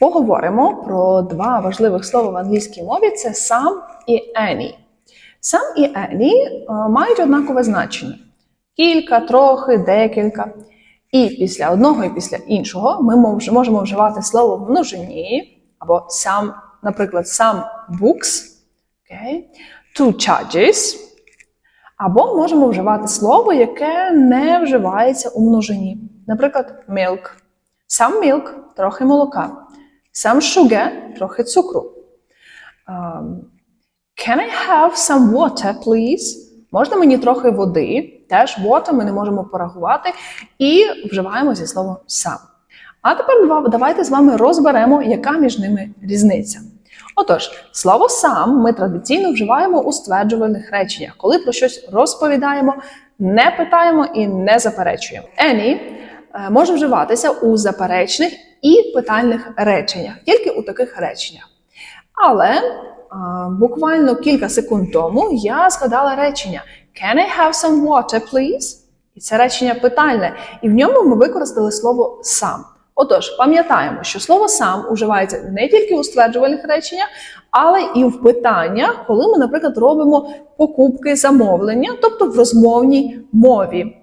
Поговоримо про два важливих слова в англійській мові: це some і any. Some і any е, мають однакове значення: кілька, трохи, декілька. І після одного і після іншого ми можемо вживати слово в множині, або some, наприклад, some books, okay, two charges, або можемо вживати слово, яке не вживається у множині. Наприклад, milk. Some milk – трохи молока. Some sugar – трохи цукру. Um, Can I have some water, please? Можна мені трохи води? Теж water ми не можемо порахувати і вживаємо зі словом some. А тепер давайте з вами розберемо, яка між ними різниця. Отож, слово sum ми традиційно вживаємо у стверджувальних реченнях, коли про щось розповідаємо, не питаємо і не заперечуємо. Any е, може вживатися у заперечних і питальних реченнях, тільки у таких реченнях. Але а, буквально кілька секунд тому я згадала речення Can I have some water, please? І це речення питальне, і в ньому ми використали слово сам. Отож, пам'ятаємо, що слово сам уживається не тільки у стверджувальних реченнях, але і в питаннях, коли ми, наприклад, робимо покупки замовлення, тобто в розмовній мові.